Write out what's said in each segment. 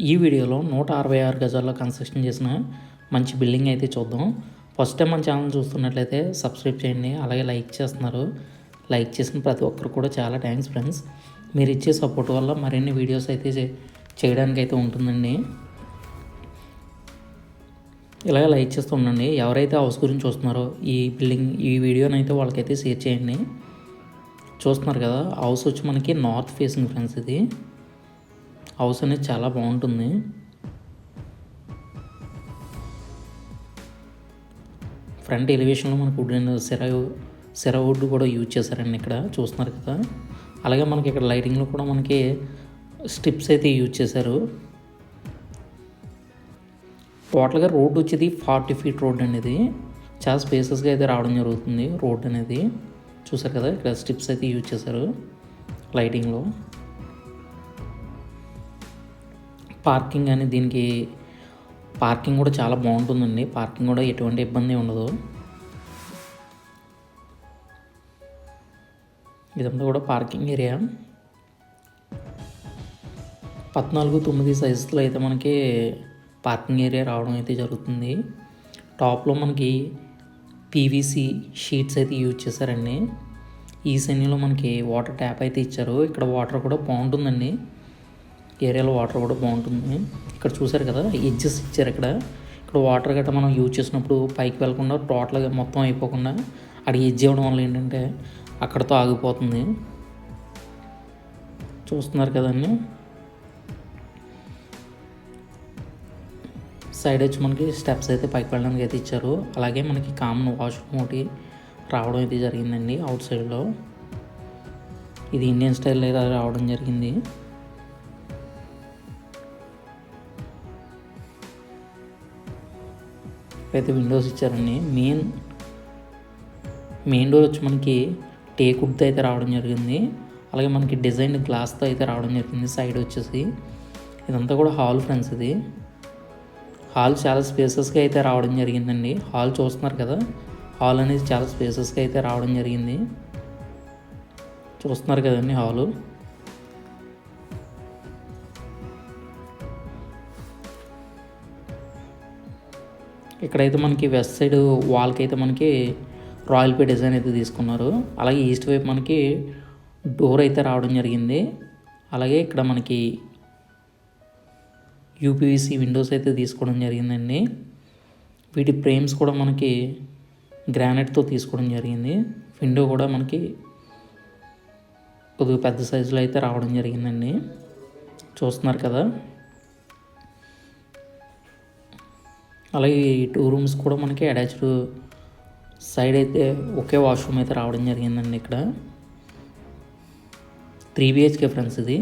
ఈ వీడియోలో నూట అరవై ఆరు గజాల్లో కన్స్ట్రక్షన్ చేసిన మంచి బిల్డింగ్ అయితే చూద్దాం. ఫస్ట్ టైం మన ఛానల్ చూస్తున్నట్లయితే సబ్స్క్రైబ్ చేయండి అలాగే లైక్ చేస్తున్నారు. లైక్ చేసిన ప్రతి ఒక్కరు కూడా చాలా థ్యాంక్స్ ఫ్రెండ్స్. మీరు ఇచ్చే సపోర్ట్ వల్ల మరిన్ని వీడియోస్ అయితే చే- చేయడానికి అయితే ఉంటుందండి. ఇలాగే లైక్ చేస్తూ ఉండండి. ఎవరైతే హౌస్ గురించి చూస్తున్నారో ఈ బిల్డింగ్ ఈ వీడియోని అయితే వాళ్ళకైతే షేర్ చేయండి. చూస్తున్నారు కదా హౌస్ వచ్చి మనకి నార్త్ ఫేసింగ్ ఫ్రెండ్స్ ఇది. హౌస్ అనేది చాలా బాగుంటుంది. ఫ్రంట్ ఎలివేషన్లో మనకు వుడ్ సిర సిర వుడ్ కూడా యూజ్ చేశారండి ఇక్కడ. చూస్తున్నారు కదా. అలాగే మనకి ఇక్కడ లైటింగ్లో కూడా మనకి స్ట్రిప్స్ అయితే యూజ్ చేశారు. టోటల్గా రోడ్ వచ్చేది ఫార్టీ ఫీట్ రోడ్ అండి ఇది. చాలా స్పేసెస్గా అయితే రావడం జరుగుతుంది రోడ్ అనేది. చూసారు కదా ఇక్కడ స్ట్రిప్స్ అయితే యూజ్ చేశారు లైటింగ్లో. పార్కింగ్ అని దీనికి పార్కింగ్ కూడా చాలా బాగుంటుందండి. పార్కింగ్ కూడా ఎటువంటి ఇబ్బంది ఉండదు. ఇదంతా కూడా పార్కింగ్ ఏరియా. పద్నాలుగు తొమ్మిది సైజులో అయితే మనకి పార్కింగ్ ఏరియా రావడం అయితే జరుగుతుంది. టాప్లో మనకి పీవీసీ షీట్స్ అయితే యూజ్ చేశారండి. ఈ శనిలో మనకి వాటర్ ట్యాప్ అయితే ఇచ్చారు. ఇక్కడ వాటర్ కూడా బాగుంటుందండి. ఏరియాలో వాటర్ కూడా బాగుంటుంది. ఇక్కడ చూసారు కదా ఎడ్జెస్ ఇచ్చారు ఇక్కడ. ఇక్కడ వాటర్ గట్రా మనం యూజ్ చేసినప్పుడు పైకి వెళ్ళకుండా టోటల్గా మొత్తం అయిపోకుండా అక్కడ ఎడ్జ్ ఇవ్వడం వల్ల ఏంటంటే అక్కడతో ఆగిపోతుంది. చూస్తున్నారు కదండి సైడ్ వచ్చి మనకి స్టెప్స్ అయితే పైకి వెళ్ళడానికి అయితే ఇచ్చారు. అలాగే మనకి కామన్ వాష్రూమ్ ఒకటి రావడం అయితే జరిగిందండి అవుట్ సైడ్లో ఇది ఇండియన్ స్టైల్ అయితే రావడం జరిగింది. అయితే విండోస్ ఇచ్చారండి. మెయిన్ మెయిన్ డోర్ వచ్చి మనకి టేకుడ్తో అయితే రావడం జరిగింది. అలాగే మనకి డిజైన్ గ్లాస్తో అయితే రావడం జరిగింది సైడ్ వచ్చేసి. ఇదంతా కూడా హాల్ ఫ్రెండ్స్ ఇది. హాల్ చాలా స్పేసెస్గా అయితే రావడం జరిగిందండి. హాల్ చూస్తున్నారు కదా? హాల్ అనేది చాలా స్పేసెస్గా అయితే రావడం జరిగింది. చూస్తున్నారు కదండి హాలు ఇక్కడైతే మనకి వెస్ట్ సైడ్ వాల్కి అయితే మనకి రాయల్ పే డిజైన్ అయితే తీసుకున్నారు. అలాగే ఈస్ట్ వైపు మనకి డోర్ అయితే రావడం జరిగింది. అలాగే ఇక్కడ మనకి యూపీవీసీ విండోస్ అయితే తీసుకోవడం జరిగిందండి. వీటి ఫ్రేమ్స్ కూడా మనకి గ్రానైట్తో తీసుకోవడం జరిగింది. విండో కూడా మనకి కొద్దిగా పెద్ద సైజులో అయితే రావడం జరిగిందండి. చూస్తున్నారు కదా? అలాగే ఈ టూ రూమ్స్ కూడా మనకి అటాచ్డ్ సైడ్ అయితే ఒకే వాష్రూమ్ అయితే రావడం జరిగిందండి ఇక్కడ. త్రీ బిహెచ్కే ఫ్రెండ్స్ ఇది.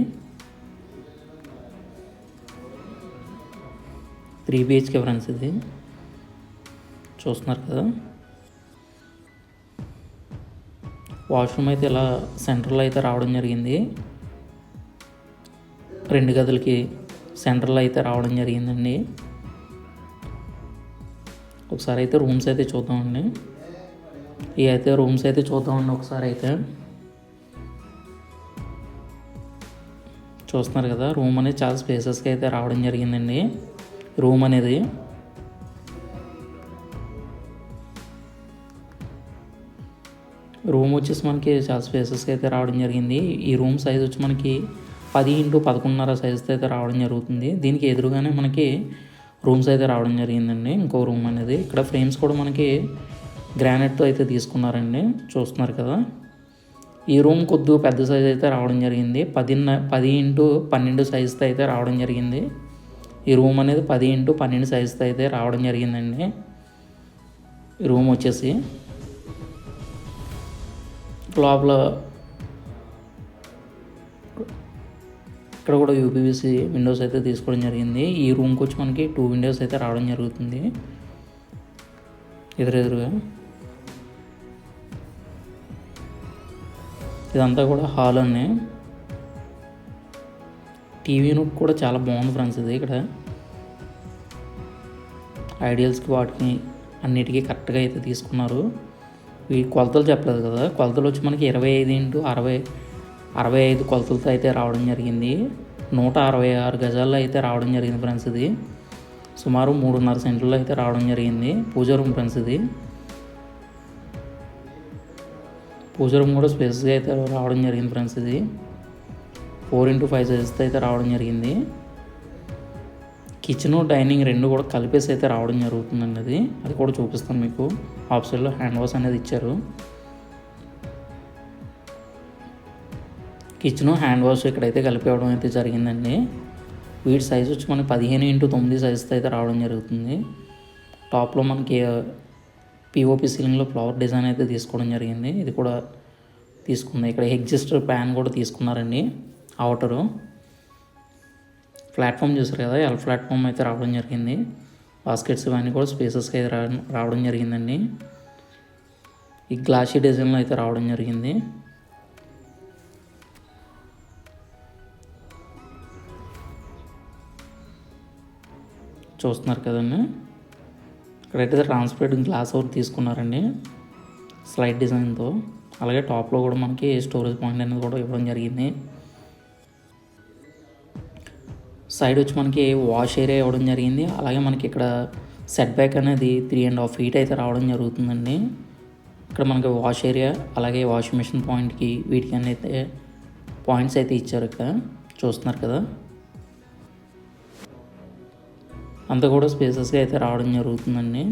త్రీ బిహెచ్కే ఫ్రెండ్స్ ఇది. చూస్తున్నారు కదా. వాష్రూమ్ అయితే ఇలా సెంటర్లో అయితే రావడం జరిగింది. రెండు గదులకి సెంటర్లో అయితే రావడం జరిగిందండి. ఒకసారి అయితే రూమ్స్ అయితే చూద్దామండి. ఇవి అయితే రూమ్స్ అయితే చూద్దామండి ఒకసారి అయితే. చూస్తున్నారు కదా రూమ్ అనేది చాలా స్పేసెస్గా అయితే రావడం జరిగిందండి. రూమ్ అనేది. రూమ్ వచ్చేసి మనకి చాలా స్పేసెస్గా అయితే రావడం జరిగింది. ఈ రూమ్ సైజ్ వచ్చి మనకి పది ఇంటూ పదకొండున్నర సైజుతో అయితే రావడం జరుగుతుంది. దీనికి ఎదురుగానే మనకి రూమ్స్ అయితే రావడం జరిగిందండి. ఇంకో రూమ్ అనేది ఇక్కడ ఫ్రేమ్స్ కూడా మనకి గ్రానైట్తో అయితే తీసుకున్నారండి. చూస్తున్నారు కదా. ఈ రూమ్ కొద్దిగా పెద్ద సైజ్ అయితే రావడం జరిగింది. పదిన్న పది ఇంటూ పన్నెండు సైజుతో అయితే రావడం జరిగింది. ఈ రూమ్ అనేది పది ఇంటూ పన్నెండు సైజుతో అయితే రావడం జరిగిందండి. రూమ్ వచ్చేసి లోపల ఇక్కడ కూడా యూపీవీసీ విండోస్ అయితే తీసుకోవడం జరిగింది. ఈ రూమ్కి వచ్చి మనకి టూ విండోస్ అయితే రావడం జరుగుతుంది. ఎదురెదురుగా. ఇదంతా కూడా హాల్ అండి టీవీ కూడా చాలా బాగుంది ఫ్రెండ్స్ ఇది ఇక్కడ. ఐడియల్స్కి వాటికి అన్నిటికీ కరెక్ట్గా అయితే తీసుకున్నారు. ఈ కొలతలు చెప్పలేదు కదా. కొలతలు వచ్చి మనకి ఇరవై ఐదు ఇంటూ అరవై అరవై ఐదు కొలతలతో అయితే రావడం జరిగింది. నూట అరవై ఆరు గజాల్లో అయితే రావడం జరిగింది ఫ్రెండ్స్ ఇది. సుమారు మూడున్నర సెంట్లలో అయితే రావడం జరిగింది పూజ రూమ్ ఫ్రెండ్స్ ఇది. పూజ రూమ్ కూడా స్పేస్గా అయితే రావడం జరిగింది ఫ్రెండ్స్ ఇది. ఫోర్ ఇంటూ ఫైవ్ సైజెస్తో అయితే రావడం జరిగింది. కిచెన్ డైనింగ్ రెండు కూడా కలిపేసి అయితే రావడం జరుగుతుందండి అది. అది కూడా చూపిస్తాను మీకు. ఆప్షన్లో సైడ్లో హ్యాండ్ వాష్ అనేది ఇచ్చారు. కిచెన్ హ్యాండ్ వాష్ ఇక్కడైతే కలిపేయడం అయితే జరిగిందండి. వీటి సైజ్ వచ్చి మనకి పదిహేను ఇంటూ తొమ్మిది సైజుతో అయితే రావడం జరుగుతుంది. టాప్లో మనకి పిఓపి సీలింగ్లో ఫ్లవర్ డిజైన్ అయితే తీసుకోవడం జరిగింది. ఇది కూడా తీసుకుంది. ఇక్కడ ఎగ్జిస్టర్ ప్యాన్ కూడా తీసుకున్నారండి అవుటరు ప్లాట్ఫామ్ చూసారు కదా ఎల్ ప్లాట్ఫామ్ అయితే రావడం జరిగింది. బాస్కెట్స్ ఇవన్నీ కూడా స్పేసెస్కి అయితే రావడం జరిగిందండి. ఈ గ్లాసీ డిజైన్లో అయితే రావడం జరిగింది. చూస్తున్నారు కదండి. ఇక్కడైతే ట్రాన్స్పరెంట్ గ్లాస్ ఒకటి తీసుకున్నారండి. స్లైడ్ డిజైన్తో అలాగే టాప్లో కూడా మనకి స్టోరేజ్ పాయింట్ అనేది కూడా ఇవ్వడం జరిగింది. సైడ్ వచ్చి మనకి వాష్ ఏరియా ఇవ్వడం జరిగింది. అలాగే మనకి ఇక్కడ సెట్ బ్యాక్ అనేది త్రీ అండ్ హాఫ్ ఫీట్ అయితే రావడం జరుగుతుందండి. ఇక్కడ మనకి వాష్ ఏరియా అలాగే వాషింగ్ మిషన్ పాయింట్కి వీటికి అన్నీ అయితే పాయింట్స్ అయితే ఇచ్చారు ఇక్కడ. చూస్తున్నారు కదా. అంతా కూడా స్పేసెస్గా అయితే రావడం జరుగుతుందండి.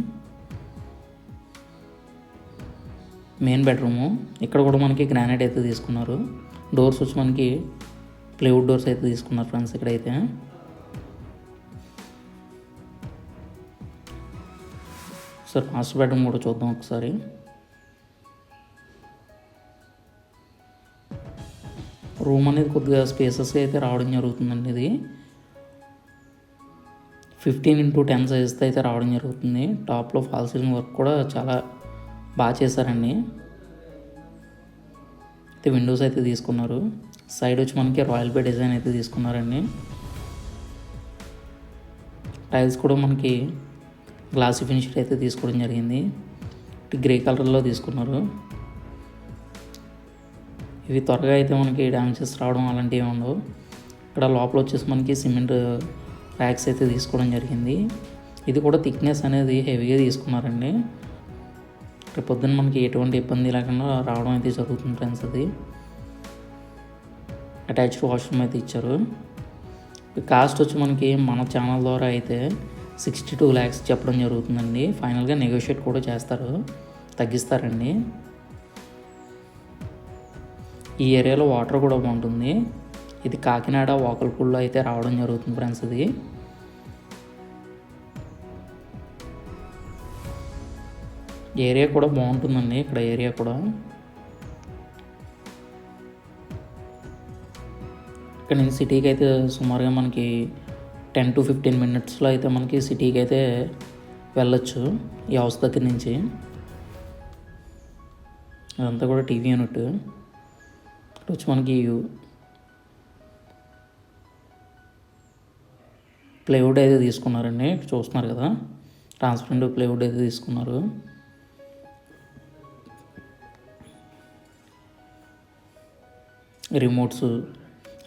Main bedroom. ఇక్కడ కూడా మనకి గ్రానైట్ అయితే తీసుకున్నారు. డోర్స్ వచ్చి మనకి ప్లేవుడ్ డోర్స్ అయితే తీసుకున్నారు ఫ్రెండ్స్ ఇక్కడైతే. సార్ మాస్టర్ బెడ్రూమ్ కూడా చూద్దాం ఒకసారి. రూమ్ అనేది కొద్దిగా స్పేసెస్గా అయితే రావడం జరుగుతుందండి ఇది. ఫిఫ్టీన్ ఇంటూ టెన్ సైజ్తో అయితే రావడం జరుగుతుంది. టాప్లో ఫాల్ సీలింగ్ వర్క్ కూడా చాలా బాగా చేశారండి. అయితే విండోస్ అయితే తీసుకున్నారు. సైడ్ వచ్చి మనకి రాయల్ బే డిజైన్ అయితే తీసుకున్నారండి. టైల్స్ కూడా మనకి గ్లాసీ ఫినిష్డ్ అయితే తీసుకోవడం జరిగింది. గ్రే కలర్లో తీసుకున్నారు. ఇవి త్వరగా అయితే మనకి డ్యామేజెస్ రావడం అలాంటివి ఉండవు. ఇక్కడ లోపల వచ్చేసి మనకి సిమెంట్ ప్యాక్స్ అయితే తీసుకోవడం జరిగింది. ఇది కూడా థిక్నెస్ అనేది హెవీగా తీసుకున్నారండి. రేపు పొద్దున్న మనకి ఎటువంటి ఇబ్బంది లేకుండా రావడం అయితే జరుగుతుంది ఫ్రెండ్స్ అది. అటాచ్డ్ వాష్రూమ్ అయితే ఇచ్చారు. కాస్ట్ వచ్చి మనకి మన ఛానల్ ద్వారా అయితే సిక్స్టీ టూ ల్యాక్స్ చెప్పడం జరుగుతుందండి. ఫైనల్గా నెగోషియేట్ కూడా చేస్తారు. తగ్గిస్తారండి. ఈ ఏరియాలో వాటర్ కూడా బాగుంటుంది. ఇది కాకినాడ వాకల్పూల్లో అయితే రావడం జరుగుతుంది ఫ్రెండ్స్ ఇది. ఏరియా కూడా బాగుంటుందండి ఇక్కడ ఏరియా కూడా. ఇక్కడ నుంచి సిటీకి అయితే సుమారుగా మనకి టెన్ టు ఫిఫ్టీన్ మినిట్స్లో అయితే మనకి సిటీకి అయితే వెళ్ళొచ్చు ఈ హౌస్ దగ్గర నుంచి. అదంతా కూడా టీవీ యూనిట్ ఇక్కడ వచ్చి మనకి ప్లేవుడ్ అయితే తీసుకున్నారండి. చూస్తున్నారు కదా. ట్రాన్స్పరెంట్ ప్లేవుడ్ అయితే తీసుకున్నారు. రిమోట్స్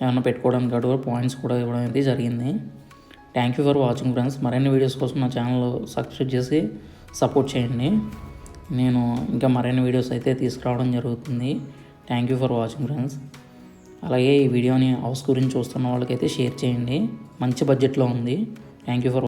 ఏమైనా పెట్టుకోవడానికి కూడా పాయింట్స్ కూడా ఇవ్వడం అయితే జరిగింది. Thank you for watching friends. మరిన్ని వీడియోస్ కోసం నా ఛానల్ సబ్స్క్రైబ్ చేసి సపోర్ట్ చేయండి. నేను ఇంకా మరిన్ని వీడియోస్ అయితే తీసుకురావడం జరుగుతుంది. Thank you for watching friends. అలాగే ఈ వీడియోని హౌస్ గురించి చూస్తున్న వాళ్ళకైతే షేర్ చేయండి. మంచి బడ్జెట్లో ఉంది. Thank you for